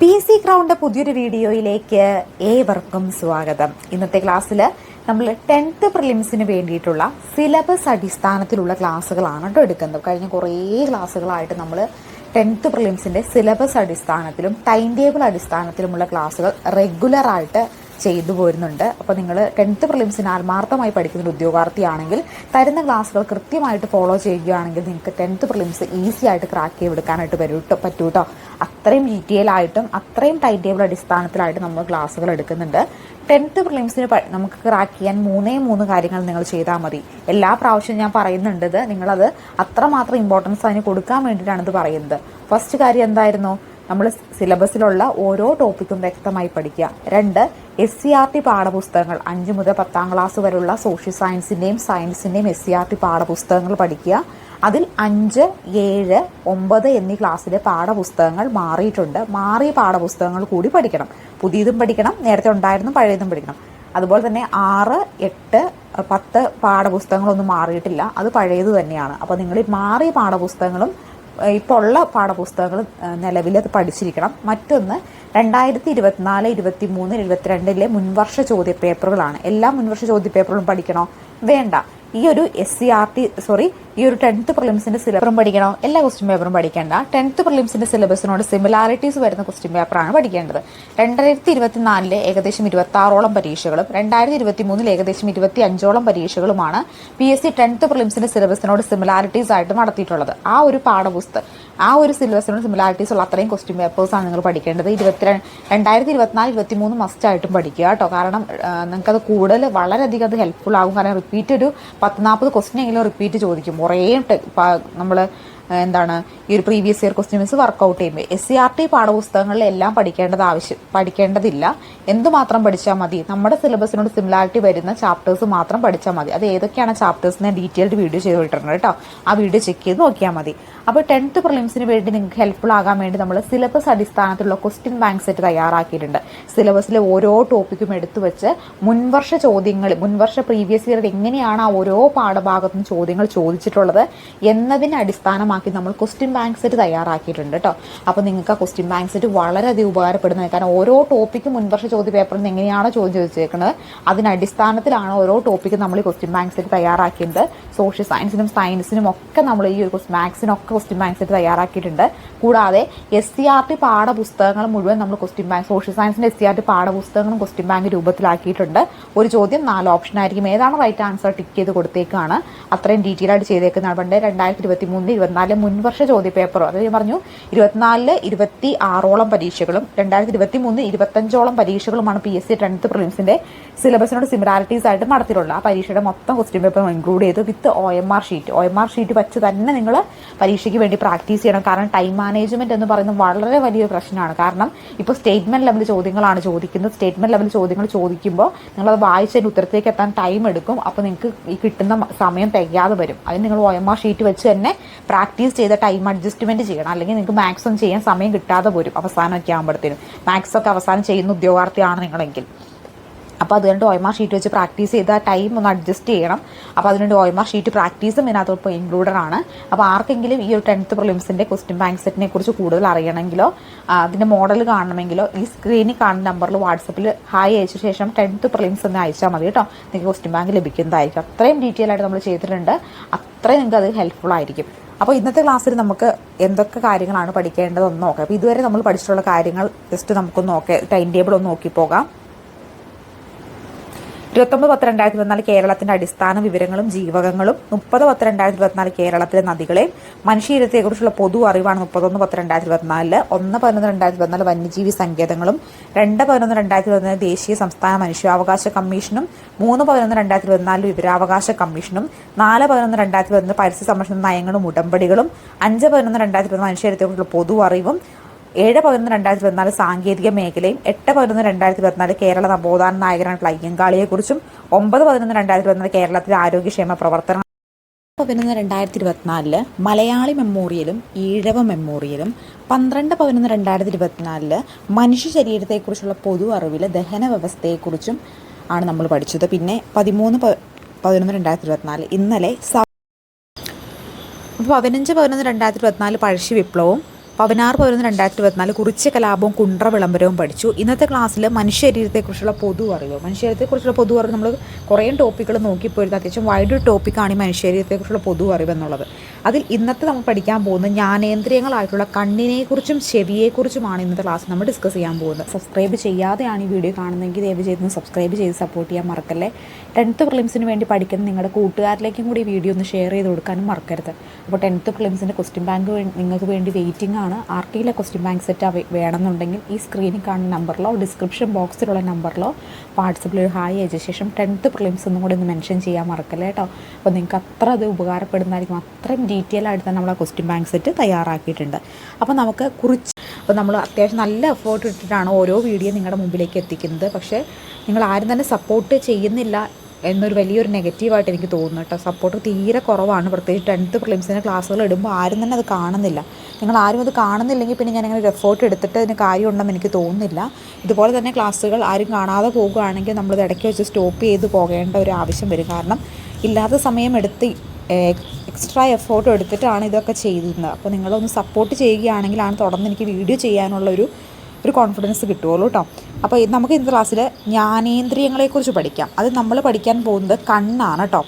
P C crowned പുതിയൊരു വീഡിയോയിലേക്ക് ഏവർക്കും സ്വാഗതം. ഇന്നത്തെ ക്ലാസ്സിൽ നമ്മൾ ടെൻത്ത് പ്രിലിംസിന് വേണ്ടിയിട്ടുള്ള സിലബസ് അടിസ്ഥാനത്തിലുള്ള ക്ലാസ്സുകളാണ് കേട്ടോ എടുക്കുന്നത്. കഴിഞ്ഞ കുറേ ക്ലാസ്സുകളായിട്ട് നമ്മൾ ടെൻത്ത് പ്രിലിംസിന്റെ സിലബസ് അടിസ്ഥാനത്തിലും ടൈം ടേബിൾ അടിസ്ഥാനത്തിലുമുള്ള ക്ലാസ്സുകൾ റെഗുലറായിട്ട് ചെയ്തു പോരുന്നുണ്ട്. അപ്പോൾ നിങ്ങൾ ടെൻത്ത് പ്രിലിംസിന് ആത്മാർത്ഥമായി പഠിക്കുന്ന ഒരു ഉദ്യോഗാർത്ഥിയാണെങ്കിൽ തരുന്ന ക്ലാസ്സുകൾ കൃത്യമായിട്ട് ഫോളോ ചെയ്യുകയാണെങ്കിൽ നിങ്ങൾക്ക് ടെൻത്ത് പ്രിലിംസ് ഈസി ആയിട്ട് ക്രാക്ക് ചെയ്തെടുക്കാനായിട്ട് വരും കേട്ടോ പറ്റൂ കേട്ടോ അത്രയും ഡീറ്റെയിൽ ആയിട്ടും അത്രയും ടൈം ടേബിൾ അടിസ്ഥാനത്തിലായിട്ട് നമ്മൾ ക്ലാസ്സുകൾ എടുക്കുന്നുണ്ട്. ടെൻത്ത് പ്രിലിംസിന് നമുക്ക് ക്രാക്ക് ചെയ്യാൻ മൂന്നേ മൂന്ന് കാര്യങ്ങൾ നിങ്ങൾ ചെയ്താൽ മതി. എല്ലാ പ്രാവശ്യവും ഞാൻ പറയുന്നുണ്ടത് നിങ്ങളത് അത്രമാത്രം ഇമ്പോർട്ടൻസ് അതിന് കൊടുക്കാൻ വേണ്ടിയിട്ടാണ് ഇത് പറയുന്നത്. ഫസ്റ്റ് കാര്യം എന്തായിരുന്നു? നമ്മൾ സിലബസിലുള്ള ഓരോ ടോപ്പിക്കും വ്യക്തമായി പഠിക്കുക. രണ്ട് എസ് സി ആർ ടി പാഠപുസ്തകങ്ങൾ. അഞ്ച് മുതൽ പത്താം ക്ലാസ് വരെയുള്ള സോഷ്യൽ സയൻസിന്റെയും സയൻസിന്റെയും എസ് സി ആർ ടി പാഠപുസ്തകങ്ങൾ പഠിക്കുക. അതിൽ അഞ്ച് ഏഴ് ഒമ്പത് എന്നീ ക്ലാസ്സിലെ പാഠപുസ്തകങ്ങൾ മാറിയിട്ടുണ്ട്. മാറിയ പാഠപുസ്തകങ്ങൾ കൂടി പഠിക്കണം. പുതിയതും പഠിക്കണം നേരത്തെ ഉണ്ടായിരുന്നു പഴയതും പഠിക്കണം. അതുപോലെ തന്നെ ആറ് എട്ട് പത്ത് പാഠപുസ്തകങ്ങളൊന്നും മാറിയിട്ടില്ല. അത് പഴയത് തന്നെയാണ്. അപ്പോൾ നിങ്ങൾ മാറിയ പാഠപുസ്തകങ്ങളും ഇപ്പോൾ ഉള്ള പാഠപുസ്തകങ്ങൾ നിലവിൽ അത് പഠിച്ചിരിക്കണം. മറ്റൊന്ന് രണ്ടായിരത്തി ഇരുപത്തിനാല് ഇരുപത്തി മൂന്ന് ഇരുപത്തിരണ്ടിലെ മുൻവർഷ ചോദ്യപേപ്പറുകളാണ്. എല്ലാ മുൻവർഷ ചോദ്യപേപ്പറുകളും പഠിക്കണോ? വേണ്ട. ഈ ഒരു S C R T sorry ഈ ഒരു ടെൻത്ത് പ്രിലിംസിന്റെ സിലബറും പഠിക്കണോ? എല്ലാ ക്വസ്റ്റ്യൻ പേപ്പറും പഠിക്കേണ്ട. ടെൻത്ത് പ്രിലിംസിന്റെ സിലബസിനോട് സിമിലാരിറ്റീസ് വരുന്ന ക്വസ്റ്റ്യൻ പേപ്പറാണ് പഠിക്കേണ്ടത്. രണ്ടായിരത്തി ഇരുപത്തിനാലിലെ ഏകദേശം ഇരുപത്തി ആറോളം പരീക്ഷകളും രണ്ടായിരത്തി ഇരുപത്തി മൂന്നിൽ ഏകദേശം ഇരുപത്തി അഞ്ചോളം പരീക്ഷകളുമാണ് പി എസ് സി ടെൻത്ത് പ്രിലിംസിന്റെ സിലബസിനോട് സിമിലാരിറ്റീസ് ആയിട്ട് നടത്തിയിട്ടുള്ളത്. ആ ഒരു പാഠപുസ്തകം ആ ഒരു സിലബസിനോട് സിമിലാരിറ്റീസ് ഉള്ള അത്രയും ക്വസ്റ്റ്യൻ പേപ്പേഴ്സ് ആണ് നിങ്ങൾ പഠിക്കേണ്ടത്. ഇരുപത്തി രണ്ടായിരത്തി ഇരുപത്തിനാല് ഇരുപത്തി മൂന്ന് മസ്റ്റ് ആയിട്ടും പഠിക്കുക കേട്ടോ. കാരണം നിങ്ങൾക്കത് കൂടുതൽ വളരെയധികം അത് ഹെൽപ്ഫുൾ ആകും. കാരണം റിപ്പീറ്റ് ഒരു പത്ത് നാൽപ്പത് ക്വസ്റ്റ്യൻ എങ്കിലും റിപ്പീറ്റ് ചോദിക്കും. കുറേ നമ്മൾ എന്താണ് ഈ ഒരു previous year questions work out ചെയ്യുമ്പോൾ എസ് സി ആർ ടി പാഠപുസ്തകങ്ങളിൽ എല്ലാം പഠിക്കേണ്ടത് ആവശ്യം പഠിക്കേണ്ടതില്ല. എന്തുമാത്രം പഠിച്ചാൽ മതി? നമ്മുടെ സിലബസിനോട് സിമിലാരിറ്റി വരുന്ന ചാപ്റ്റേഴ്സ് മാത്രം പഠിച്ചാൽ മതി. അത് ഏതൊക്കെയാണ് ചാപ്റ്റേഴ്സ് ഞാൻ ഡീറ്റെയിൽഡ് വീഡിയോ ചെയ്ത് വിട്ടിട്ടുണ്ട് കേട്ടോ. ആ വീഡിയോ ചെക്ക് ചെയ്ത് നോക്കിയാൽ മതി. അപ്പോൾ ടെൻത്ത് പ്രിലിംസിന് വേണ്ടി നിങ്ങൾക്ക് ഹെൽപ്ഫുൾ ആകാൻ വേണ്ടി നമ്മൾ സിലബസ് അടിസ്ഥാനത്തിലുള്ള ക്വസ്റ്റ്യൻ ബാങ്ക് സെറ്റ് തയ്യാറാക്കിയിട്ടുണ്ട്. സിലബസിലെ ഓരോ ടോപ്പിക്കും എടുത്തു വെച്ച് മുൻവർഷ ചോദ്യങ്ങൾ മുൻവർഷ പ്രീവിയസ് ഇയർ എങ്ങനെയാണ് ആ ഓരോ പാഠഭാഗത്തും ചോദ്യങ്ങൾ ചോദിച്ചിട്ടുള്ളത് എന്നതിനെ അടിസ്ഥാനമാക്കി നമ്മൾ ക്വസ്റ്റ്യൻ ബാങ്ക് സെറ്റ് തയ്യാറാക്കിയിട്ടുണ്ട് കേട്ടോ അപ്പോൾ നിങ്ങൾക്ക് ആ ക്വസ്റ്റ്യൻ ബാങ്ക് സെറ്റ് വളരെയധികം ഉപകാരപ്പെടുന്നത് കാരണം ഓരോ ടോപ്പിക്കും മുൻവർഷ ചോദ്യ പേപ്പറിൽ നിന്ന് എങ്ങനെയാണോ ചോദ്യം ചോദിച്ചേക്കുന്നത് അതിനടിസ്ഥാനത്തിലാണ് ഓരോ ടോപ്പിക്കും നമ്മൾ ഈ ക്വസ്റ്റ്യൻ ബാങ്ക് സെറ്റ് തയ്യാറാക്കിയത്. സോഷ്യൽ സയൻസിനും സയൻസിനും ഒക്കെ നമ്മൾ ഈ ഒരു മാത്സിനൊക്കെ ക്വസ്റ്റ്യൻ ബാങ്ക് സെറ്റ് തയ്യാറാക്കിയിട്ടുണ്ട്. കൂടാതെ എസ് സി ആർ ടി പാഠപുസ്തകങ്ങൾ മുഴുവൻ നമ്മൾ ക്വസ്റ്റ്യൻ ബാങ്ക് സോഷ്യൽ സയൻസിന്റെ എസ് സി ആർ ടി പാഠപുസ്തകങ്ങളും ക്വസ്റ്റ്യൻ ബാങ്ക് രൂപത്തിലാക്കിയിട്ടുണ്ട്. ഒരു ചോദ്യം നാല് ഓപ്ഷൻ ആയിരിക്കും. ഏതാണ് റൈറ്റ് ആൻസർ ടിക്ക് ചെയ്ത് കൊടുത്തേക്കാണ്. അത്രയും ഡീറ്റെയിൽ ആയിട്ട് ചെയ്തേക്കുന്നതാണ്. പണ്ട് രണ്ടായിരത്തി ഇരുപത്തി മൂന്നിൽ ഇരുപത്തിനാലിലെ മുൻവർഷ ചോദ്യ പേപ്പർ അത് ഞാൻ പറഞ്ഞു ഇരുപത്തിനാലിൽ ഇരുപത്തി ആറോളം പരീക്ഷകളും രണ്ടായിരത്തി ഇരുപത്തി മൂന്ന് ഇരുപത്തഞ്ചോളം പരീക്ഷകളുമാണ് പി എസ് സി ടെൻത്ത് പ്രിലിംസിന്റെ സിലബസിനോട് സിമിലാരിറ്റീസ് ആയിട്ട് നടത്തിയിട്ടുള്ളത്. ആ പരീക്ഷയുടെ മൊത്തം ക്വസ്റ്റ്യൻ പേപ്പർ ഇൻക്ലൂഡ് ചെയ്ത് with O M R sheet O M R sheet വെച്ച് തന്നെ നിങ്ങൾ പരീക്ഷയ്ക്ക് വേണ്ടി പ്രാക്ടീസ് ചെയ്യണം. കാരണം ടൈം മാനേജ്മെന്റ് എന്ന് പറയുന്നത് വളരെ വലിയൊരു പ്രശ്നമാണ്. കാരണം ഇപ്പോൾ സ്റ്റേറ്റ്മെന്റ് ലെവൽ ചോദ്യങ്ങളാണ് ചോദിക്കുന്നത്. സ്റ്റേറ്റ്മെന്റ് ലെവൽ ചോദ്യങ്ങൾ ചോദിക്കുമ്പോൾ നിങ്ങൾ അത് വായിച്ചതിന്റെ ഉത്തരത്തേക്ക് എത്താൻ ടൈം എടുക്കും. അപ്പോൾ നിങ്ങൾക്ക് ഈ കിട്ടുന്ന സമയം തികയാതെ വരും. അതിന് നിങ്ങൾ ഒ എം ആർ ഷീറ്റ് വെച്ച് തന്നെ പ്രാക്ടീസ് ചെയ്ത ടൈം അഡ്ജസ്റ്റ്മെന്റ് ചെയ്യണം. അല്ലെങ്കിൽ നിങ്ങൾക്ക് മാത്സ് ഒന്നും ചെയ്യാൻ സമയം കിട്ടാതെ വരും അവസാനമൊക്കെ ആകുമ്പോഴത്തേനും മാത്സ് ഒക്കെ അവസാനം ചെയ്യുന്ന ഉദ്യോഗാർത്ഥിയാണ് നിങ്ങളെങ്കിൽ. അപ്പോൾ അതുകൊണ്ട് ഒയമാർ ഷീറ്റ് വെച്ച് പ്രാക്ടീസ് ചെയ്ത ടൈം ഒന്ന് അഡ്ജസ്റ്റ് ചെയ്യണം. അപ്പോൾ അതിനുവേണ്ടി ഒയമാർ ഷീറ്റ് പ്രാക്ടീസും ഇതിനകത്ത് ഇൻക്ലൂഡഡ് ആണ്. അപ്പോൾ ആർക്കെങ്കിലും ഈ ഒരു ടെൻത്ത് പ്രിലിംസിന്റെ ക്വസ്റ്റ്യൻ ബാങ്ക് സെറ്റിനെ കുറിച്ച് കൂടുതൽ അറിയണമെങ്കിലോ അതിന്റെ മോഡൽ കാണണമെങ്കിലോ ഈ സ്ക്രീനിൽ കാണുന്ന നമ്പറിൽ വാട്സപ്പിൽ ഹായ് അയച്ച ശേഷം ടെൻത്ത് പ്രിലിംസ് എന്ന് അയച്ചാൽ മതി കേട്ടോ. നിങ്ങൾക്ക് ക്വസ്റ്റ്യൻ ബാങ്ക് ലഭിക്കുന്നതായിരിക്കും. അത്രയും ഡീറ്റെയിൽ ആയിട്ട് നമ്മൾ ചെയ്തിട്ടുണ്ട്. അത്രയും നിങ്ങൾക്ക് അത് ഹെൽപ്ഫുൾ ആയിരിക്കും. അപ്പോൾ ഇന്നത്തെ ക്ലാസ്സിൽ നമുക്ക് എന്തൊക്കെ കാര്യങ്ങളാണ് പഠിക്കേണ്ടതെന്ന് നോക്കാം. അപ്പോൾ ഇതുവരെ നമ്മൾ പഠിച്ചിട്ടുള്ള കാര്യങ്ങൾ ജസ്റ്റ് നമുക്കൊന്ന് നോക്കാം ടൈം ടേബിൾ ഒന്ന് നോക്കി പോകാം. ഇരുപത്തൊമ്പത് പത്ത് രണ്ടായിരത്തി ഇരുപത്തിനാല് കേരളത്തിന്റെ അടിസ്ഥാന വിവരങ്ങളും ജീവകങ്ങളും മുപ്പത് പത്ത് രണ്ടായിരത്തി ഇരുപത്തിനാല് കേരളത്തിലെ നദികളെ മനുഷ്യരത്തെ കുറിച്ചുള്ള പൊതു അറിവാണ് മുപ്പത്തൊന്ന് പത്ത് രണ്ടായിരത്തി ഇരുപത്തിനാലിൽ. ഒന്ന് പതിനൊന്ന് രണ്ടായിരത്തി ഇരുപത്തിനാല് വന്യജീവി സങ്കേതങ്ങളും രണ്ട് പതിനൊന്ന് രണ്ടായിരത്തി ഇരുപത്തിനാല് ദേശീയ സംസ്ഥാന മനുഷ്യാവകാശ കമ്മീഷനും മൂന്ന് പതിനൊന്ന് രണ്ടായിരത്തി ഇരുപത്തിനാല് വിവരാവകാശ കമ്മീഷനും നാല് പതിനൊന്ന് രണ്ടായിരത്തി ഇരുപത്തിനാല് പരിസ്ഥിതി സംരക്ഷണ നയങ്ങളും ഉടമ്പടികളും അഞ്ച് പതിനൊന്ന് രണ്ടായിരത്തി ഇരുപത്തിനാല് മനുഷ്യരത്തെക്കുറിച്ചുള്ള പൊതു അറിവും ഏഴ് പതിനൊന്ന് രണ്ടായിരത്തി പതിനാല് സാങ്കേതിക മേഖലയും എട്ട് പതിനൊന്ന് രണ്ടായിരത്തി പതിനാല് കേരള നവോത്ഥാന നായകനായിട്ടുള്ള അയ്യങ്കാളിയെക്കുറിച്ചും ഒമ്പത് പതിനൊന്ന് രണ്ടായിരത്തി പതിനാല് കേരളത്തിലെ ആരോഗ്യക്ഷേമ പ്രവർത്തനങ്ങൾ പതിനൊന്ന് രണ്ടായിരത്തി ഇരുപത്തിനാലിൽ മലയാളി മെമ്മോറിയലും ഈഴവ മെമ്മോറിയലും പന്ത്രണ്ട് പതിനൊന്ന് രണ്ടായിരത്തി ഇരുപത്തിനാലിൽ മനുഷ്യ ശരീരത്തെക്കുറിച്ചുള്ള പൊതു അറിവിൽ ദഹന വ്യവസ്ഥയെക്കുറിച്ചും ആണ് നമ്മൾ പഠിച്ചത്. പിന്നെ പതിമൂന്ന് പതിനൊന്ന് രണ്ടായിരത്തി ഇരുപത്തിനാല് ഇന്നലെ പതിനഞ്ച് പതിനൊന്ന് രണ്ടായിരത്തി ഇരുപത്തിനാല് പഴശ്ശി വിപ്ലവവും പതിനാറ് പതിനൊന്ന് രണ്ടായിരത്തി ഇരുപത്തിനാല് കുറിച്ച കലാപവും കുണ്ട്ര വിളംബരവും പഠിച്ചു. ഇന്നത്തെ ക്ലാസ്സിൽ മനുഷ്യ ശരീരത്തെക്കുറിച്ചുള്ള പൊതു അറിവ്. മനുഷ്യ ശരീരത്തെക്കുറിച്ചുള്ള പൊതു അറിവ് നമ്മൾ കുറേ ടോപ്പിക്കുകൾ നോക്കിപ്പോയിരുന്നു. അത്യാവശ്യം വൈഡ് ടോപ്പിക്കാണ് ഈ മനുഷ്യ ശരീരത്തെക്കുറിച്ചുള്ള പൊതു അറിവ് എന്നുള്ളത്. അതിൽ ഇന്നത്തെ നമ്മൾ പഠിക്കാൻ പോകുന്നത് ജ്ഞാനേന്ദ്രിയങ്ങളായിട്ടുള്ള കണ്ണിനെക്കുറിച്ചും ചെവിയെക്കുറിച്ചുമാണ് ഇന്നത്തെ ക്ലാസ് നമ്മൾ ഡിസ്കസ് ചെയ്യാൻ പോകുന്നത്. സബ്സ്ക്രൈബ് ചെയ്യാതെയാണ് ഈ വീഡിയോ കാണുന്നതെങ്കിൽ ദയവ് ചെയ്ത് സബ്സ്ക്രൈബ് ചെയ്ത് സപ്പോർട്ട് ചെയ്യാൻ മറക്കല്ലേ? ടെൻത്ത് പ്രിലിംസിന് വേണ്ടി പഠിക്കുന്ന നിങ്ങളുടെ കൂട്ടുകാരിലേക്കും കൂടി ഈ വീഡിയോ ഒന്ന് ഷെയർ ചെയ്ത് കൊടുക്കാനും മറക്കരുത്. അപ്പോൾ ടെൻത്ത് പ്രിലിംസിന്റെ ക്വസ്റ്റ്യൻ ബാങ്ക് നിങ്ങൾക്ക് വേണ്ടി വെയിറ്റിംഗ് ആണ്. ആർ ടിയിലെ ക്വസ്റ്റ്യൻ ബാങ്ക് സെറ്റ് വേണമെന്നുണ്ടെങ്കിൽ ഈ സ്ക്രീനിൽ കാണുന്ന നമ്പറിലോ ഡിസ്ക്രിപ്ഷൻ ബോക്സിലുള്ള നമ്പറിലോ വാട്സപ്പിൽ ഒരു ഹായ് അയച്ച ശേഷം ടെൻത്ത് പ്രിലിംസ് ഒന്നും കൂടി ഒന്ന് മെൻഷൻ ചെയ്യാൻ മറക്കല്ലേ കേട്ടോ. അപ്പോൾ നിങ്ങൾക്ക് അത്ര അത് ഉപകാരപ്പെടുന്നതായിരിക്കും. അത്രയും ഡീറ്റെയിൽ ആയിട്ട് തന്നെ നമ്മൾ ആ ക്വസ്റ്റ്യൻ ബാങ്ക് സെറ്റ് തയ്യാറാക്കിയിട്ടുണ്ട്. അപ്പോൾ നമുക്ക് കുറിച്ച് അപ്പോൾ നമ്മൾ അത്യാവശ്യം നല്ല എഫേർട്ട് ഇട്ടിട്ടാണ് ഓരോ വീഡിയോ നിങ്ങളുടെ മുമ്പിലേക്ക് എത്തിക്കുന്നത്. പക്ഷേ നിങ്ങൾ ആരും തന്നെ സപ്പോർട്ട് ചെയ്യുന്നില്ല. എന്നൊരു വലിയൊരു നെഗറ്റീവായിട്ട് എനിക്ക് തോന്നുന്നു കേട്ടോ. സപ്പോർട്ട് തീരെ കുറവാണ്. പ്രത്യേകിച്ച് ടെൻത്ത് പ്രിലിംസിന്റെ ക്ലാസ്സുകൾ ഇടുമ്പോൾ ആരും തന്നെ അത് കാണുന്നില്ല. നിങ്ങൾ ആരും അത് കാണുന്നില്ലെങ്കിൽ പിന്നെ ഞാൻ അങ്ങനെ ഒരു എഫേർട്ട് എടുത്തിട്ട് അതിന് കാര്യമുണ്ടെന്ന് എനിക്ക് തോന്നുന്നില്ല. ഇതുപോലെ തന്നെ ക്ലാസ്സുകൾ ആരും കാണാതെ പോകുകയാണെങ്കിൽ നമ്മളത് ഇടയ്ക്ക് വെച്ച് സ്റ്റോപ്പ് ചെയ്ത് പോകേണ്ട ഒരു ആവശ്യം വരും. കാരണം ഇല്ലാത്ത സമയം എടുത്ത് എക്സ്ട്രാ എഫേർട്ട് എടുത്തിട്ടാണ് ഇതൊക്കെ ചെയ്തിരുന്നത്. അപ്പോൾ നിങ്ങളൊന്ന് സപ്പോർട്ട് ചെയ്യുകയാണെങ്കിലാണ് തുടർന്ന് എനിക്ക് വീഡിയോ ചെയ്യാനുള്ള ഒരു ഒരു കോൺഫിഡൻസ് കിട്ടുകയുള്ളൂ കേട്ടോ അപ്പോൾ നമുക്ക് ഇന്നത്തെ ക്ലാസ്സിൽ ജ്ഞാനേന്ദ്രിയങ്ങളെക്കുറിച്ച് പഠിക്കാം. അത് നമ്മൾ പഠിക്കാൻ പോകുന്നത് കണ്ണാണ് കേട്ടോ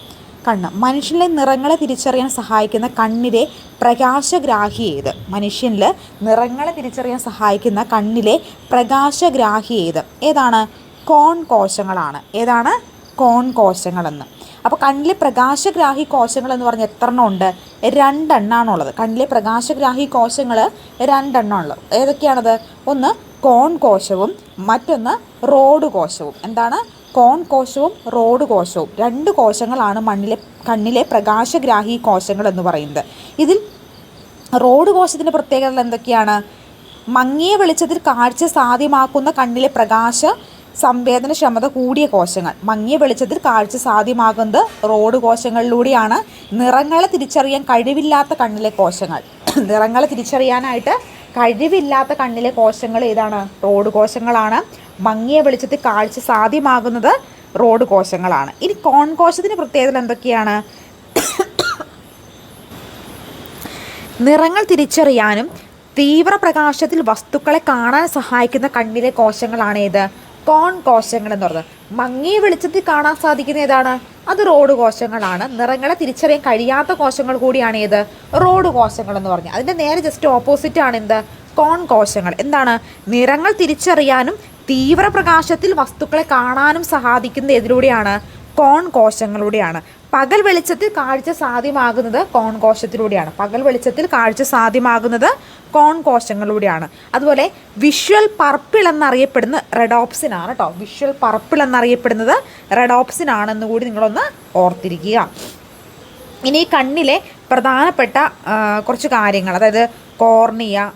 കണ്ണ്. മനുഷ്യനിലെ നിറങ്ങളെ തിരിച്ചറിയാൻ സഹായിക്കുന്ന കണ്ണിലെ പ്രകാശഗ്രാഹി ഏത്? മനുഷ്യനിൽ നിറങ്ങളെ തിരിച്ചറിയാൻ സഹായിക്കുന്ന കണ്ണിലെ പ്രകാശഗ്രാഹി ഏത്? ഏതാണ്? കോൺ കോശങ്ങളാണ് ഏതാണ്? കോൺ കോശങ്ങളെന്ന് അപ്പോൾ കണ്ണിലെ പ്രകാശഗ്രാഹി കോശങ്ങൾ എന്ന് പറഞ്ഞാൽ എത്രണ്ണം ഉണ്ട്? രണ്ടെണ്ണാണുള്ളത്. കണ്ണിലെ പ്രകാശഗ്രാഹി കോശങ്ങൾ രണ്ടെണ്ണമാണുള്ളത് ഏതൊക്കെയാണത്? ഒന്ന് കോൺ കോശവും മറ്റൊന്ന് റോഡ് കോശവും. എന്താണ്? കോൺ കോശവും റോഡ് കോശവും. രണ്ട് കോശങ്ങളാണ് മണ്ണിലെ കണ്ണിലെ പ്രകാശഗ്രാഹി കോശങ്ങൾ എന്ന് പറയുന്നത്. ഇതിൽ റോഡ് കോശത്തിന്റെ പ്രത്യേകതകൾ എന്തൊക്കെയാണ്? മങ്ങിയ വെളിച്ചത്തിൽ കാഴ്ച സാധ്യമാക്കുന്ന കണ്ണിലെ പ്രകാശ സംവേദനക്ഷമത കൂടിയ കോശങ്ങൾ. മങ്ങിയ വെളിച്ചത്തിൽ കാഴ്ച സാധ്യമാകുന്നത് റോഡ് കോശങ്ങളിലൂടെയാണ്. നിറങ്ങളെ തിരിച്ചറിയാൻ കഴിവില്ലാത്ത കണ്ണിലെ കോശങ്ങൾ. നിറങ്ങളെ തിരിച്ചറിയാനായിട്ട് കഴിവില്ലാത്ത കണ്ണിലെ കോശങ്ങൾ ഏതാണ്? റോഡ് കോശങ്ങളാണ്. മങ്ങിയ വെളിച്ചത്തിൽ കാഴ്ച സാധ്യമാകുന്നത് റോഡ് കോശങ്ങളാണ്. ഇനി കോൺ കോശത്തിന്റെ പ്രത്യേകത എന്തൊക്കെയാണ്? നിറങ്ങൾ തിരിച്ചറിയാനും തീവ്രപ്രകാശത്തിൽ വസ്തുക്കളെ കാണാൻ സഹായിക്കുന്ന കണ്ണിലെ കോശങ്ങളാണ് ഏത്? കോൺ കോശങ്ങൾ എന്ന് പറഞ്ഞത് മങ്ങിയ വെളിച്ചത്തിൽ കാണാൻ സാധിക്കുന്ന ഏതാണ്? അത് റോഡ് കോശങ്ങളാണ്. നിറങ്ങളെ തിരിച്ചറിയാൻ കഴിയാത്ത കോശങ്ങൾ കൂടിയാണ് ഏത്? റോഡ് കോശങ്ങൾ എന്ന് പറഞ്ഞത് അതിന്റെ നേരെ ജസ്റ്റ് ഓപ്പോസിറ്റ് ആണ് എന്ത്? കോൺ കോശങ്ങൾ. എന്താണ്? നിറങ്ങൾ തിരിച്ചറിയാനും തീവ്രപ്രകാശത്തിൽ വസ്തുക്കളെ കാണാനും സഹായിക്കുന്ന ഇതിലൂടെയാണ് കോൺ കോശങ്ങളിലൂടെയാണ്. പകൽ വെളിച്ചത്തിൽ കാഴ്ച സാധ്യമാകുന്നത് കോൺ കോശത്തിലൂടെയാണ് പകൽ വെളിച്ചത്തിൽ കാഴ്ച സാധ്യമാകുന്നത് കോൺ കോശങ്ങളിലൂടെയാണ് അതുപോലെ വിഷ്വൽ പർപ്പിൾ എന്നറിയപ്പെടുന്ന റെഡോപ്സിൻ ആണ് കേട്ടോ വിഷ്വൽ പർപ്പിൾ എന്നറിയപ്പെടുന്നത് റെഡോപ്സിൻ ആണെന്ന് കൂടി നിങ്ങളൊന്ന് ഓർത്തിരിക്കുക. ഇനി കണ്ണിലെ പ്രധാനപ്പെട്ട കുറച്ച് കാര്യങ്ങൾ അതായത് കോർണിയ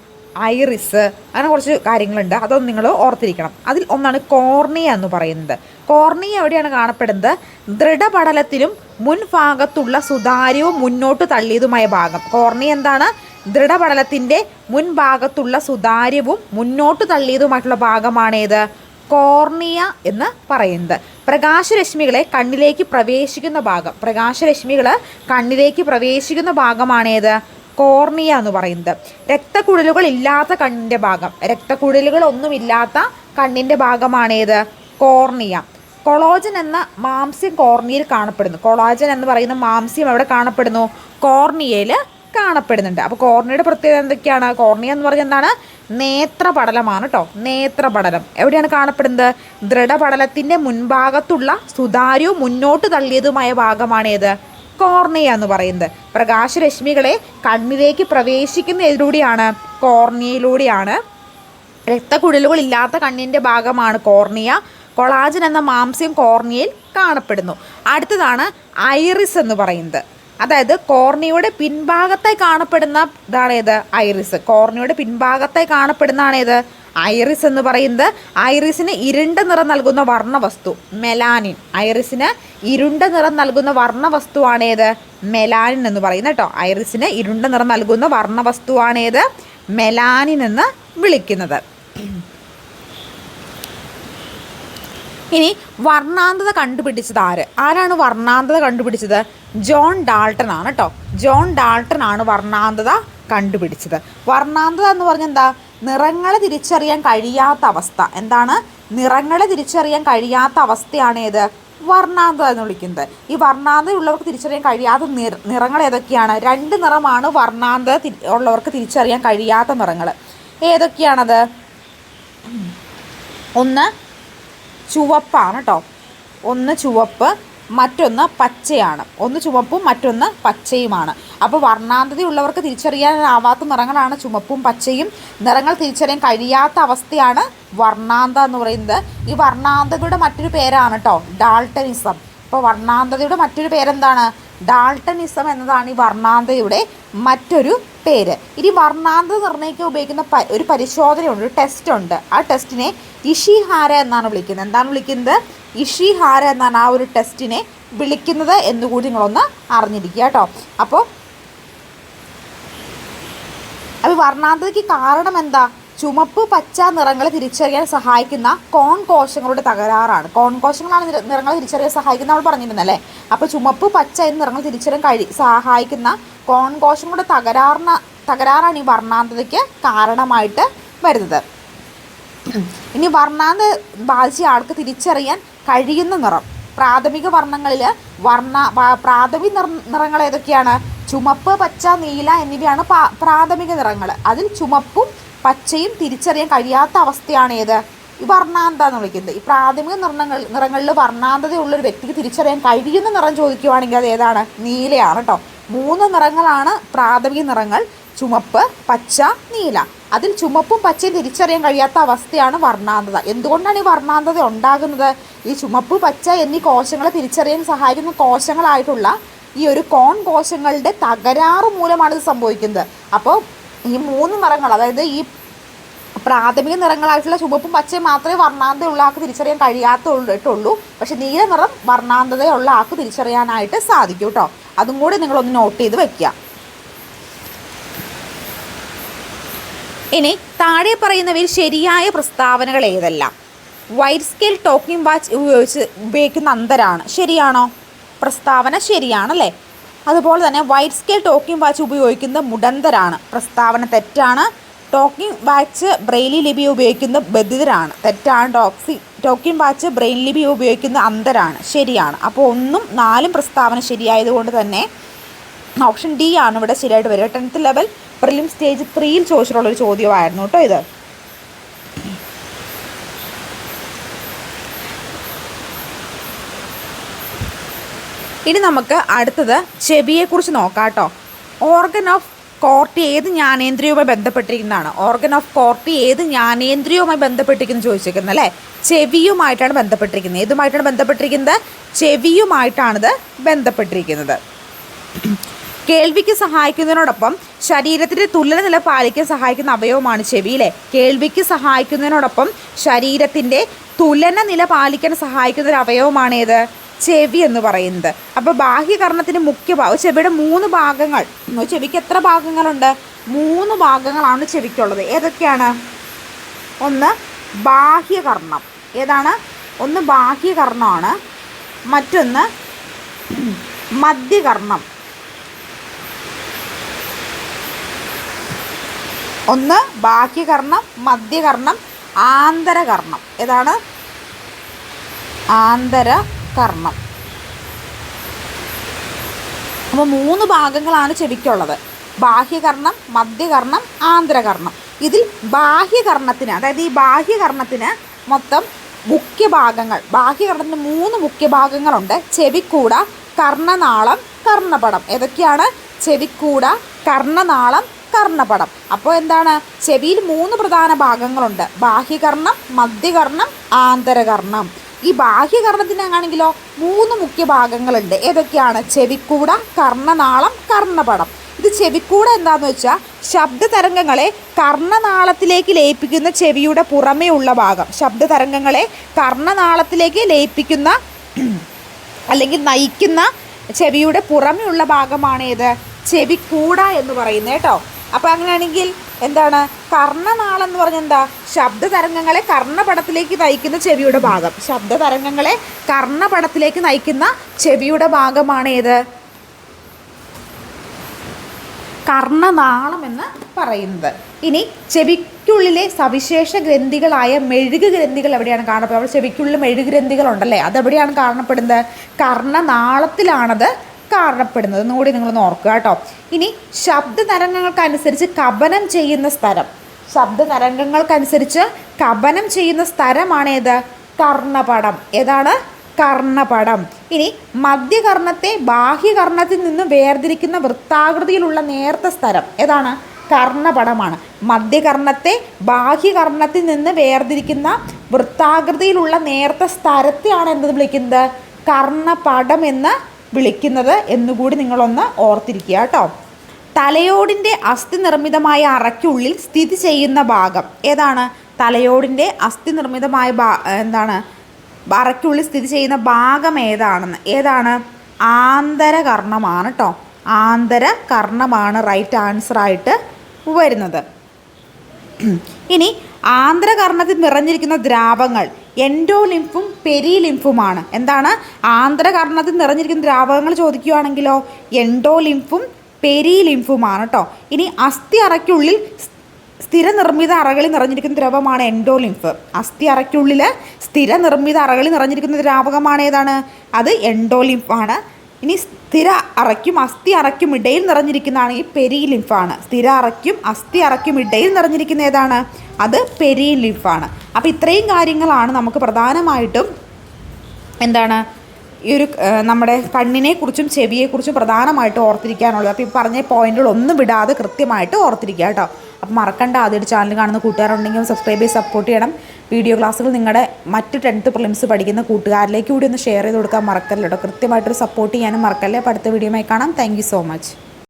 ഐറിസ് അങ്ങനെ കുറച്ച് കാര്യങ്ങളുണ്ട്. അതൊന്നും നിങ്ങൾ ഓർത്തിരിക്കണം. അതിൽ ഒന്നാണ് കോർണിയ എന്ന് പറയുന്നത്. കോർണിയ എവിടെയാണ് കാണപ്പെടുന്നത്? ദൃഢപടലത്തിലും മുൻഭാഗത്തുള്ള സുതാര്യവും മുന്നോട്ട് തള്ളിയതുമായ ഭാഗം. കോർണി എന്താണ്? ദൃഢപടലത്തിന്റെ മുൻഭാഗത്തുള്ള സുതാര്യവും മുന്നോട്ട് തള്ളിയതുമായിട്ടുള്ള ഭാഗമാണേത്. കോർണിയ എന്ന് പറയുന്നത്. പ്രകാശരശ്മികളെ കണ്ണിലേക്ക് പ്രവേശിക്കുന്ന ഭാഗം. പ്രകാശരശ്മികൾ കണ്ണിലേക്ക് പ്രവേശിക്കുന്ന ഭാഗമാണേത്? കോർണിയ എന്ന് പറയുന്നത്. രക്തക്കുഴലുകൾ ഇല്ലാത്ത കണ്ണിന്റെ ഭാഗം. രക്തക്കുഴലുകൾ ഒന്നുമില്ലാത്ത കണ്ണിന്റെ ഭാഗമാണേത്? കോർണിയ. കൊളോജൻ എന്ന മാംസ്യം കോർണിയയിൽ കാണപ്പെടുന്നു. കൊളോജൻ എന്ന് പറയുന്ന മാംസ്യം എവിടെ കാണപ്പെടുന്നു? കോർണിയയിൽ കാണപ്പെടുന്നുണ്ട്. അപ്പോൾ കോർണിയയുടെ പ്രത്യേകത എന്തൊക്കെയാണ്? കോർണിയ എന്ന് പറഞ്ഞാൽ എന്താണ്? നേത്രപടലമാണ് കേട്ടോ നേത്രപടലം. എവിടെയാണ് കാണപ്പെടുന്നത്? ദൃഢപടലത്തിന്റെ മുൻഭാഗത്തുള്ള സുതാര്യവും മുന്നോട്ട് തള്ളിയതുമായ ഭാഗമാണേത് കോർണിയ എന്ന് പറയുന്നത്. പ്രകാശരശ്മികളെ കണ്ണിലേക്ക് പ്രവേശിക്കുന്ന ഇതിലൂടെയാണ് കോർണിയയിലൂടെയാണ്. രക്തക്കുഴലുകളില്ലാത്ത കണ്ണിന്റെ ഭാഗമാണ് കോർണിയ. കൊളാജൻ എന്ന മാംസ്യം കോർണിയയിൽ കാണപ്പെടുന്നു. അടുത്തതാണ് ഐറിസ് എന്ന് പറയുന്നത്. അതായത് കോർണിയുടെ പിൻഭാഗത്തെ കാണപ്പെടുന്ന ഇതാണ് ഐറിസ്. കോർണിയുടെ പിൻഭാഗത്തെ കാണപ്പെടുന്നതാണ് ഏത് ഐറിസ് എന്ന് പറയുന്നത് ഐറിസിന് ഇരുണ്ട നിറം നൽകുന്ന വർണവസ്തു മെലാനിൻ. ഐറിസിന് ഇരുണ്ട നിറം നൽകുന്ന വർണവസ്തുവാണ് ഏത് മെലാനിൻ എന്ന് പറയുന്നത് കേട്ടോ. ഐറിസിന് ഇരുണ്ട നിറം നൽകുന്ന വർണവസ്തുവാണ് ഏത് മെലാനിൻ എന്ന് വിളിക്കുന്നത്. ഇനി വർണാന്തത കണ്ടുപിടിച്ചത് ആര്? ആരാണ് വർണാന്തത കണ്ടുപിടിച്ചത്? ജോൺ ഡാൾട്ടൺ ആണ് കേട്ടോ ജോൺ ഡാൾട്ടൺ ആണ് വർണാന്തത കണ്ടുപിടിച്ചത്. വർണാന്തത എന്ന് പറഞ്ഞാൽ എന്താ? നിറങ്ങളെ തിരിച്ചറിയാൻ കഴിയാത്ത അവസ്ഥ. എന്താണ്? നിറങ്ങളെ തിരിച്ചറിയാൻ കഴിയാത്ത അവസ്ഥയാണ് ഏത്? വർണാന്തത എന്ന് വിളിക്കുന്നത്. ഈ വർണാന്തതയുള്ളവർക്ക് തിരിച്ചറിയാൻ കഴിയാത്ത നിറ നിറങ്ങൾ ഏതൊക്കെയാണ്? രണ്ട് നിറമാണ് വർണാന്തത ഉള്ളവർക്ക് തിരിച്ചറിയാൻ കഴിയാത്ത നിറങ്ങൾ. ഏതൊക്കെയാണത്? ഒന്ന് ചുവപ്പാണ് കേട്ടോ ഒന്ന് ചുവപ്പ് മറ്റൊന്ന് പച്ചയാണ്. ഒന്ന് ചുവപ്പും മറ്റൊന്ന് പച്ചയുമാണ്. അപ്പോൾ വർണാന്തതി ഉള്ളവർക്ക് തിരിച്ചറിയാനാവാത്ത നിറങ്ങളാണ് ചുവപ്പും പച്ചയും. നിറങ്ങൾ തിരിച്ചറിയാൻ കഴിയാത്ത അവസ്ഥയാണ് വർണാന്ത എന്ന് പറയുന്നത്. ഈ വർണാന്തതയുടെ മറ്റൊരു പേരാണ് കേട്ടോ ഡാൾട്ടനിസം. അപ്പോൾ വർണാന്തതയുടെ മറ്റൊരു പേരെന്താണ്? ഡാൾട്ടനിസം എന്നതാണ് ഈ വർണാന്തയുടെ മറ്റൊരു പേര്. ഇനി വർണാന്തത നിർണയിക്കാൻ ഉപയോഗിക്കുന്ന ഒരു പരിശോധനയുണ്ട് ഒരു ടെസ്റ്റ് ഉണ്ട് ആ ടെസ്റ്റിനെ ഇഷിഹാര എന്നാണ് വിളിക്കുന്നത്. എന്താണ് വിളിക്കുന്നത്? ഇഷിഹാര എന്നാണ് ആ ഒരു ടെസ്റ്റിനെ വിളിക്കുന്നത് എന്നുകൂടി നിങ്ങളൊന്ന് അറിഞ്ഞിരിക്കുക കേട്ടോ. അപ്പോൾ അപ്പോൾ വർണാന്തതയ്ക്ക് കാരണം എന്താ? ചുമപ്പ് പച്ച നിറങ്ങളെ തിരിച്ചറിയാൻ സഹായിക്കുന്ന കോൺ കോശങ്ങളുടെ തകരാറാണ്. കോൺ കോശങ്ങളാണ് നിറങ്ങൾ തിരിച്ചറിയാൻ സഹായിക്കുന്ന നമ്മൾ പറഞ്ഞിരുന്നല്ലേ? അപ്പോൾ ചുമപ്പ് പച്ച എന്നീ നിറങ്ങൾ തിരിച്ചറിയാൻ കഴി സഹായിക്കുന്ന കോൺ കൂടെ തകരാറിന തകരാറാണ് ഈ വർണാന്തതയ്ക്ക് കാരണമായിട്ട് വരുന്നത്. ഇനി വർണാന്ത ബാധിച്ച ആൾക്ക് തിരിച്ചറിയാൻ കഴിയുന്ന നിറം. പ്രാഥമിക വർണങ്ങളിൽ വർണ പ്രാഥമിക നിറ നിറങ്ങൾ ഏതൊക്കെയാണ്? ചുമപ്പ് പച്ച നീല എന്നിവയാണ് പ്രാഥമിക നിറങ്ങൾ. അതിൽ ചുമപ്പും പച്ചയും തിരിച്ചറിയാൻ കഴിയാത്ത അവസ്ഥയാണ് ഈ വർണാന്ത എന്ന് വിളിക്കുന്നത്. ഈ പ്രാഥമിക നിറങ്ങൾ നിറങ്ങളിൽ വർണാന്തതയുള്ള ഒരു വ്യക്തിക്ക് തിരിച്ചറിയാൻ കഴിയുന്ന നിറം ചോദിക്കുവാണെങ്കിൽ അത് ഏതാണ്? നീലയാണ് കേട്ടോ മൂന്ന് നിറങ്ങളാണ് പ്രാഥമിക നിറങ്ങൾ. ചുമപ്പ് പച്ച നീല. അതിൽ ചുമപ്പും പച്ചയും തിരിച്ചറിയാൻ കഴിയാത്ത അവസ്ഥയാണ് വർണാന്തത. എന്തുകൊണ്ടാണ് ഈ വർണാന്തത ഉണ്ടാകുന്നത്? ഈ ചുമപ്പ് പച്ച എന്നീ കോശങ്ങളെ തിരിച്ചറിയാൻ സഹായിക്കുന്ന കോശങ്ങളായിട്ടുള്ള ഈ ഒരു കോൺ കോശങ്ങളുടെ തകരാറ് മൂലമാണ് ഇത് സംഭവിക്കുന്നത്. അപ്പോൾ ഈ മൂന്ന് നിറങ്ങൾ അതായത് ഈ പ്രാഥമിക നിറങ്ങളായിട്ടുള്ള ചുവപ്പും പച്ചയും മാത്രമേ വർണാന്തതയുള്ള ആൾക്ക് തിരിച്ചറിയാൻ കഴിയാത്തുള്ളൂ. പക്ഷേ നീല നിറം വർണാന്തതയുള്ള ആൾക്ക് തിരിച്ചറിയാനായിട്ട് സാധിക്കും കേട്ടോ. അതും കൂടി നിങ്ങളൊന്ന് നോട്ട് ചെയ്ത് വയ്ക്കുക ഇനി താഴെ പറയുന്നവയിൽ ശരിയായ പ്രസ്താവനകൾ ഏതെല്ലാം? വൈറ്റ് സ്കെയിൽ ടോക്കിംഗ് വാച്ച് ഉപയോഗിച്ച് ഉപയോഗിക്കുന്ന അന്തരാണ്. ശരിയാണോ? പ്രസ്താവന ശരിയാണല്ലേ? അതുപോലെ തന്നെ വൈറ്റ് സ്കെയിൽ ടോക്കിംഗ് വാച്ച് ഉപയോഗിക്കുന്നത് മുടന്തരാണ്. പ്രസ്താവന തെറ്റാണ്. ടോക്കിംഗ് വാച്ച് ബ്രെയിലി ലിപി ഉപയോഗിക്കുന്ന ബധിതരാണ് തെറ്റാണ്. ടോക്സി ടോക്കിംഗ് വാച്ച് ബ്രെയിൻ ലിപി ഉപയോഗിക്കുന്ന അന്തരാണ്. ശരിയാണ്. അപ്പോൾ ഒന്നും നാലും പ്രസ്താവന ശരിയായതുകൊണ്ട് തന്നെ ഓപ്ഷൻ ഡി ആണ് ഇവിടെ ശരിയായിട്ട് വരിക. ടെൻത്ത് ലെവൽ പ്രിലിം സ്റ്റേജ് ത്രീയിൽ ചോദിച്ചിട്ടുള്ള ഒരു ചോദ്യമായിരുന്നു കേട്ടോ ഇത്. ഇനി നമുക്ക് അടുത്തത് ചെവിയെക്കുറിച്ച് നോക്കാം കേട്ടോ. ഓർഗൻ ഓഫ് കോർട്ടി ഏത് ജ്ഞാനേന്ദ്രിയവുമായി ബന്ധപ്പെട്ടിരിക്കുന്നതാണ്? ഓർഗൻ ഓഫ് കോർട്ടി ഏത് ജ്ഞാനേന്ദ്രിയവുമായി ബന്ധപ്പെട്ടിരിക്കുന്നു ചോദിച്ചിരിക്കുന്നത് അല്ലേ? ചെവിയുമായിട്ടാണ് ബന്ധപ്പെട്ടിരിക്കുന്നത്. ഏതുമായിട്ടാണ് ബന്ധപ്പെട്ടിരിക്കുന്നത്? ചെവിയുമായിട്ടാണിത് ബന്ധപ്പെട്ടിരിക്കുന്നത്. കേൾവിക്ക് സഹായിക്കുന്നതിനോടൊപ്പം ശരീരത്തിന്റെ തുലന നില പാലിക്കാൻ സഹായിക്കുന്ന അവയവമാണ് ചെവി അല്ലേ? കേൾവിക്ക് സഹായിക്കുന്നതിനോടൊപ്പം ശരീരത്തിന്റെ തുലന നില പാലിക്കാൻ സഹായിക്കുന്ന ഒരു അവയവമാണ് ഏത് ചെവി എന്ന് പറയുന്നത്. അപ്പോൾ ബാഹ്യകർണത്തിന് മുഖ്യ ഭാഗം ചെവിയുടെ മൂന്ന് ഭാഗങ്ങൾ. ചെവിക്ക് എത്ര ഭാഗങ്ങളുണ്ട്? മൂന്ന് ഭാഗങ്ങളാണ് ചെവിക്കുള്ളത്. ഏതൊക്കെയാണ്? ഒന്ന് ബാഹ്യകർണം. ഏതാണ്? ഒന്ന് ബാഹ്യകർണമാണ്. മറ്റൊന്ന് മധ്യകർണം. ഒന്ന് ബാഹ്യകർണം മധ്യകർണം ആന്തരകർണം. ഏതാണ്? ആന്തരകർണം അപ്പോൾ മൂന്ന് ഭാഗങ്ങളാണ് ചെവിക്കുള്ളത്. ബാഹ്യകർണം മധ്യകർണം ആന്തരകർണം ഇതിൽ ബാഹ്യകർണത്തിന് അതായത് ഈ ബാഹ്യകർണത്തിന് മൊത്തം മുഖ്യഭാഗങ്ങൾ ബാഹ്യകർണത്തിന് മൂന്ന് മുഖ്യഭാഗങ്ങളുണ്ട്. ചെവിക്കൂട കർണനാളം കർണപടം. ഏതൊക്കെയാണ്? ചെവിക്കൂട കർണനാളം കർണപടം. അപ്പോൾ എന്താണ്? ചെവിയിൽ മൂന്ന് പ്രധാന ഭാഗങ്ങളുണ്ട്. ബാഹ്യകർണം മധ്യകർണം ആന്തരകർണം ഈ ബാഹ്യകർണത്തിനാണെങ്കിലോ മൂന്ന് മുഖ്യ ഭാഗങ്ങളുണ്ട്. ഏതൊക്കെയാണ്? ചെവിക്കൂട കർണനാളം കർണപടം. ഇത് ചെവിക്കൂട എന്താണെന്ന് വെച്ചാൽ ശബ്ദ തരംഗങ്ങളെ കർണനാളത്തിലേക്ക് ലയിപ്പിക്കുന്ന ചെവിയുടെ പുറമേ ഉള്ള ഭാഗം. ശബ്ദ തരംഗങ്ങളെ കർണനാളത്തിലേക്ക് ലയിപ്പിക്കുന്ന അല്ലെങ്കിൽ നയിക്കുന്ന ചെവിയുടെ പുറമെയുള്ള ഭാഗമാണ് ഏത്? ചെവിക്കൂട എന്ന് പറയുന്നത് കേട്ടോ. അപ്പോൾ അങ്ങനെയാണെങ്കിൽ എന്താണ്? കർണനാളെന്ന് എന്ന് ശബ്ദ തരംഗങ്ങളെ കർണപടത്തിലേക്ക് നയിക്കുന്ന ചെവിയുടെ ഭാഗം. ശബ്ദ തരംഗങ്ങളെ കർണപടത്തിലേക്ക് നയിക്കുന്ന ചെവിയുടെ ഭാഗമാണ് ഏത്? കർണനാളം എന്ന് പറയുന്നത്. ഇനി ചെവിക്കുള്ളിലെ സവിശേഷ ഗ്രന്ഥികളായ മെഴുക് ഗ്രന്ഥികൾ എവിടെയാണ് കാണപ്പെടുന്നത്? അവിടെ ചെവിക്കുള്ളിൽ മെഴുക് ഗ്രന്ഥികളുണ്ടല്ലേ? അതെവിടെയാണ് കാണപ്പെടുന്നത്? കർണനാളത്തിലാണത് കാണപ്പെടുന്നത് എന്നുകൂടി നിങ്ങളൊന്ന് ഓർക്കുക കേട്ടോ. ഇനി ശബ്ദ തരംഗങ്ങൾക്കനുസരിച്ച് കപനം ചെയ്യുന്ന സ്ഥലം. ശബ്ദ തരംഗങ്ങൾക്കനുസരിച്ച് കപനം ചെയ്യുന്ന സ്ഥലമാണ് ഏത്? കർണപടം. ഏതാണ്? കർണപടം. ഇനി മധ്യകർണത്തെ ബാഹ്യകർണത്തിൽ നിന്ന് വേർതിരിക്കുന്ന വൃത്താകൃതിയിലുള്ള നേർത്ത സ്ഥലം ഏതാണ്? കർണപടമാണ്. മധ്യകർണത്തെ ബാഹ്യകർണത്തിൽ നിന്ന് വേർതിരിക്കുന്ന വൃത്താകൃതിയിലുള്ള നേർത്ത സ്ഥലത്തെയാണ് എന്ത് വിളിക്കുന്നത്? കർണപടം എന്ന് വിളിക്കുന്നത് എന്നുകൂടി നിങ്ങളൊന്ന് ഓർത്തിരിക്കുക കേട്ടോ. തലയോടിന്റെ അസ്ഥി നിർമ്മിതമായ അറയ്ക്കുള്ളിൽ സ്ഥിതി ചെയ്യുന്ന ഭാഗം ഏതാണ്? തലയോടിന്റെ അസ്ഥി നിർമ്മിതമായ ഭാ എന്താണ്? അറയ്ക്കുള്ളിൽ സ്ഥിതി ചെയ്യുന്ന ഭാഗം ഏതാണെന്ന്? ഏതാണ്? ആന്തരകർണമാണ് കേട്ടോ. ആന്തരകർണമാണ് റൈറ്റ് ആൻസർ ആയിട്ട് വരുന്നത്. ഇനി ആന്തരകർണത്തിൽ നിറഞ്ഞിരിക്കുന്ന ദ്രാവങ്ങൾ എൻഡോലിംഫും പെരിലിംഫുമാണ്. എന്താണ്? ആന്ധ്രകർണത്തിൽ നിറഞ്ഞിരിക്കുന്ന ദ്രാവകങ്ങൾ ചോദിക്കുകയാണെങ്കിലോ എൻഡോലിംഫും പെരിലിംഫുമാണ് കേട്ടോ. ഇനി അസ്ഥി അറയ്ക്കുള്ളിൽ സ്ഥിര നിർമ്മിത അറകളിൽ നിറഞ്ഞിരിക്കുന്ന ദ്രവമാണ് എൻഡോലിംഫ്. അസ്ഥി അറയ്ക്കുള്ളിൽ സ്ഥിര നിർമ്മിത അറകളിൽ നിറഞ്ഞിരിക്കുന്ന ദ്രാവകമാണ് ഏതാണ്? അത് എൻഡോലിംഫാണ്. ഇനി സ്ഥിര അറയ്ക്കും അസ്ഥി അറയ്ക്കും ഇടയിൽ നിറഞ്ഞിരിക്കുന്നതാണ് ഈ പെരി ലിംഫാണ്. സ്ഥിര അറയ്ക്കും അസ്ഥി അറയ്ക്കും ഇടയിൽ നിറഞ്ഞിരിക്കുന്ന ഏതാണ്? അത് പെരി ലിംഫാണ്. അപ്പോൾ ഇത്രയും കാര്യങ്ങളാണ് നമുക്ക് പ്രധാനമായിട്ടും എന്താണ്? ഈ ഒരു നമ്മുടെ നമ്മുടെ കണ്ണിനെക്കുറിച്ചും ചെവിയെക്കുറിച്ചും പ്രധാനമായിട്ട് ഓർത്തിരിക്കാനുള്ളത്. അപ്പോൾ ഈ പറഞ്ഞ പോയിന്റുകളൊന്നും വിടാതെ കൃത്യമായിട്ട് ഓർത്തിരിക്കുക കേട്ടോ. അപ്പോൾ മറക്കണ്ട. ആദ്യമായിട്ട് ചാനൽ കാണുന്ന കൂട്ടുകാരുണ്ടെങ്കിൽ സബ്സ്ക്രൈബ് ചെയ്ത് സപ്പോർട്ട് ചെയ്യണം. വീഡിയോ ക്ലാസ്സുകൾ നിങ്ങളുടെ മറ്റ് ടെൻത്ത് പ്രിലിംസ് പഠിക്കുന്ന കൂട്ടുകാരിലേക്ക് കൂടി ഒന്ന് ഷെയർ ചെയ്ത് കൊടുക്കാൻ മറക്കല്ലോ കൃത്യമായിട്ടൊരു സപ്പോർട്ട് ചെയ്യാനും മറക്കല്ലേ. അടുത്ത വീഡിയോയുമായി കാണാം. Thank so much